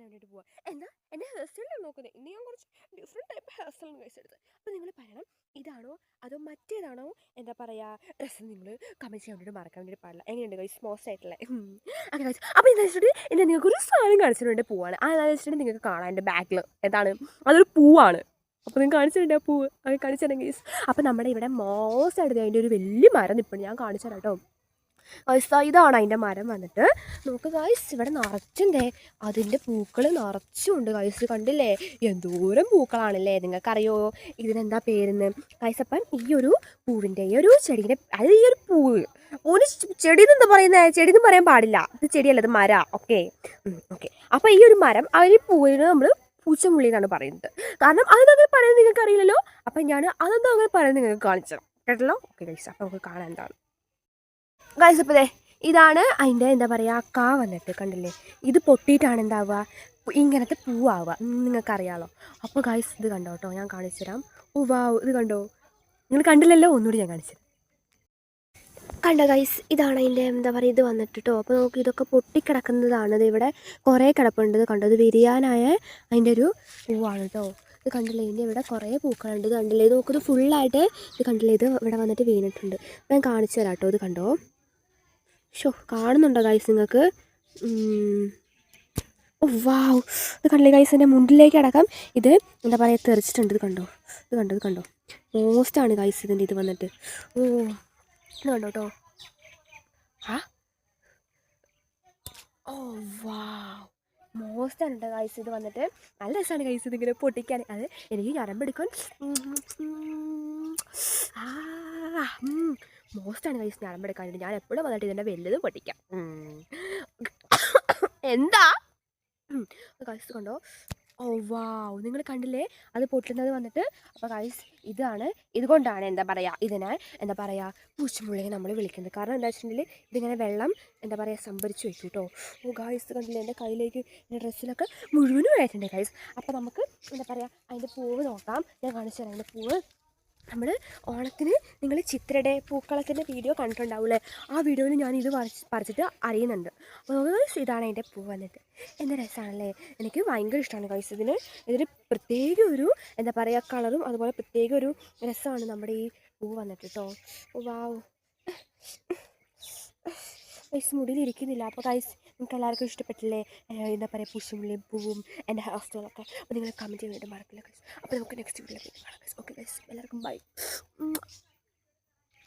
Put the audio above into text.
തരാൻ വേണ്ടിയിട്ട് പോവാം. എന്താ? എന്റെ ഹെയർ സ്റ്റൈലാണ് നോക്കുന്നത് ഇന്ന് ഞാൻ കുറച്ച് ഡിഫറെന്റ് ടൈപ്പ് ഹെയർ സ്റ്റൈൽ കഴിച്ച് എടുത്തത് അപ്പോൾ നിങ്ങൾ പറയണം ഇതാണോ? അതോ മറ്റേതാണോ? എന്താ പറയുക ഡ്രസ്സ് നിങ്ങൾ കമന്റ് ചെയ്യാൻ വേണ്ടിയിട്ട് മറക്കാൻ വേണ്ടിയിട്ട് പാടില്ല. എങ്ങനെയുണ്ട് കഴിച്ച് സ്മോസ് ആയിട്ടുള്ള അങ്ങനെ കഴിച്ചു അപ്പോൾ എന്താ വെച്ചിട്ടുണ്ടെങ്കിൽ എന്നെ നിങ്ങൾക്ക് ഒരു സാധനം കാണിച്ചിട്ടുണ്ട് പോവാണ്. അതെന്താണെന്ന് വെച്ചിട്ടുണ്ടെങ്കിൽ നിങ്ങൾക്ക് കാണാം. എന്റെ ബാക്കിൽ എന്താണ്? അതൊരു പൂവാണ്. അപ്പോൾ നിങ്ങൾ കാണിച്ചിട്ടുണ്ട് ആ പൂവ്. അത് കാണിച്ചിട്ടുണ്ടെങ്കിൽ അപ്പോൾ നമ്മുടെ ഇവിടെ മോസ്റ്റ് ആയിട്ട് അതിന്റെ ഒരു വലിയ മരം നിൽപ്പുണ്ട് ഞാൻ കാണിച്ചു തരാം കേട്ടോ. ഇതാണ് അതിന്റെ മരം വന്നിട്ട്. നമുക്ക് ഗൈസ് ഇവിടെ നിറച്ചുണ്ടേ. അതിന്റെ പൂക്കൾ നിറച്ചുണ്ട് ഗൈസ് കണ്ടില്ലേ? എന്തോരം പൂക്കളാണല്ലേ? നിങ്ങൾക്കറിയോ? ഇതിനെന്താ പേരെന്ന്? അപ്പം ഈ ഒരു പൂവിന്റെ ഈ ഒരു ചെടീന്റെ അത് ഈ ഒരു പൂവ് ഒരു ചെടി എന്ന് പറയുന്നത് ചെടി എന്ന് പറയാൻ പാടില്ല. ഇത് ചെടിയല്ല ഇത് മര. ഓക്കെ ഓക്കെ അപ്പോൾ ഈ ഒരു മരം ആ ഒരു പൂവിന് നമ്മൾ പൂച്ചമുള്ളി എന്നാണ് പറയുന്നത്. കാരണം അതെന്താ പറയുന്നത് നിങ്ങൾക്ക് അറിയില്ലല്ലോ അപ്പം ഞാൻ അതെന്താ അങ്ങനെ പറയുന്നത് നിങ്ങൾക്ക് കാണിച്ചു. കേട്ടല്ലോ? ഓക്കെ ഗൈസ് അപ്പം നമുക്ക് കാണാൻ എന്താണ്. ഗൈസ് ഇതാണ് അതിന്റെ എന്താ പറയുക കാ വന്നിട്ട് കണ്ടില്ലേ? ഇത് പൊട്ടിയിട്ടാണ് എന്താവുക? ഇങ്ങനത്തെ പൂവാവുക. നിങ്ങൾക്കറിയാമല്ലോ അപ്പോൾ ഗൈസ് ഇത് കണ്ടോ കേട്ടോ ഞാൻ കാണിച്ചു തരാം. ഓ വാവ് ഇത് കണ്ടോ? നിങ്ങൾ കണ്ടില്ലല്ലോ? ഒന്നുകൂടി ഞാൻ കാണിച്ചു കണ്ട ഗൈസ് ഇതാണ് അതിന്റെ എന്താ പറയുക ഇത് വന്നിട്ട് കേട്ടോ അപ്പോൾ നമുക്ക് ഇതൊക്കെ പൊട്ടിക്കിടക്കുന്നതാണ് ഇത് ഇവിടെ കുറേ കിടപ്പുണ്ട്. ഇത് കണ്ടോ? ഇത് വിരിയാനായ അതിന്റെ ഒരു പൂവാണ് കേട്ടോ ഇത് കണ്ടില്ലേ? ഇതിന്റെ ഇവിടെ കുറേ പൂക്കളുണ്ട്. ഇത് കണ്ടില്ലേ? ഇത് നോക്കുന്നത് ഫുള്ളായിട്ട് ഇത് കണ്ടില്ലേ? ഇത് ഇവിടെ വന്നിട്ട് വീണിട്ടുണ്ട്. ഞാൻ കാണിച്ചു തരാം കേട്ടോ ഇത് കണ്ടോ? ഷോ കാണുന്നുണ്ടോ ഗൈസ് നിങ്ങൾക്ക്? ഓ വാവ് ഇത് കണ്ടില്ലേ ഗൈസ് എന്റെ മുണ്ടിലേക്ക് അടക്കം ഇത് എന്താ പറയുക തെറിച്ചിട്ടുണ്ട്. ഇത് കണ്ടോ? ഇത് കണ്ടോ? ഇത് കണ്ടോ? മോസ്റ്റാണ് ഗൈസ് ഇതിന്റെ ഇത് വന്നിട്ട്. ഓ ഇത് കണ്ടോ കേട്ടോ ആ? ഓ വാവ് മോസ്റ്റ് ആണ് ഗൈസ് ഇത് വന്നിട്ട്. നല്ല രസമാണ് ഗൈസ് ഇതിങ്ങനെ പൊട്ടിക്കാൻ. അത് എനിക്ക് ഞരമ്പെടുക്കാൻ മോസ്റ്റാണ് ഗൈസ് എടുക്കാൻ ഞാൻ എപ്പോഴും വന്നിട്ട് ഇതിന്റെ വലുത് പൊട്ടിക്കാം എന്താ? കഴിച്ച് കണ്ടോ? ഓ വാവ് നിങ്ങൾ കണ്ടില്ലേ? അത് പൊട്ടുന്നത് വന്നിട്ട് അപ്പോൾ കൈസ് ഇതാണ്. ഇതുകൊണ്ടാണ് എന്താ പറയുക ഇതിനെ എന്താ പറയുക പൂച്ചമുള്ളിയെ നമ്മൾ വിളിക്കുന്നത്. കാരണം എന്താ വെച്ചിട്ടുണ്ടെങ്കിൽ ഇതിങ്ങനെ വെള്ളം എന്താ പറയുക സംഭരിച്ച് വെക്കും കേട്ടോ ഓ ഗായ്സ് കണ്ടില്ലേ? എന്റെ കയ്യിലേക്ക് എന്റെ ഡ്രസ്സിലൊക്കെ മുഴുവനും ആയിട്ടുണ്ട് ഗായ്സ് അപ്പോൾ നമുക്ക് എന്താ പറയുക അതിന്റെ പൂവ് നോക്കാം. ഞാൻ കാണിച്ചു തരാം. അതിന്റെ പൂവ് നമ്മൾ ഓണത്തിന് നിങ്ങൾ ചിത്രയുടെ പൂക്കളത്തിന്റെ വീഡിയോ കണ്ടിട്ടുണ്ടാവില്ലേ? ആ വീഡിയോയിൽ ഞാൻ ഇത് പറിച്ച് പറിച്ചിട്ട് അറിയുന്നുണ്ട് ഗൈസ് ഇതാണ് അതിന്റെ പൂ വന്നിട്ട്. എന്ത് രസമാണല്ലേ എനിക്ക് ഭയങ്കര ഇഷ്ടമാണ് ഗൈസ് ഇതിന് ഇതിന് പ്രത്യേക ഒരു എന്താ പറയുക കളറും അതുപോലെ പ്രത്യേക ഒരു രസമാണ് നമ്മുടെ ഈ പൂ വന്നിട്ട് കേട്ടോ വാവ് ഗൈസ് മുടിയിലിരിക്കുന്നില്ല അപ്പോൾ ഗൈസ് നിങ്ങൾക്ക് എല്ലാവർക്കും ഇഷ്ടപ്പെട്ടില്ലേ? എന്താ പറയുക പുഷുമുള്ളിയും പൂവും എന്റെ ഹെയർ സ്റ്റൈലൊക്കെ അപ്പോൾ നിങ്ങൾ കമന്റ് ചെയ്യാൻ വേണ്ടി മറക്കില്ല ഗൈസ് അപ്പോൾ നമുക്ക് നെക്സ്റ്റ് വീഡിയോ കാണാം ഗൈസ് ഓക്കെ ഗൈസ് എല്ലാവർക്കും ബൈ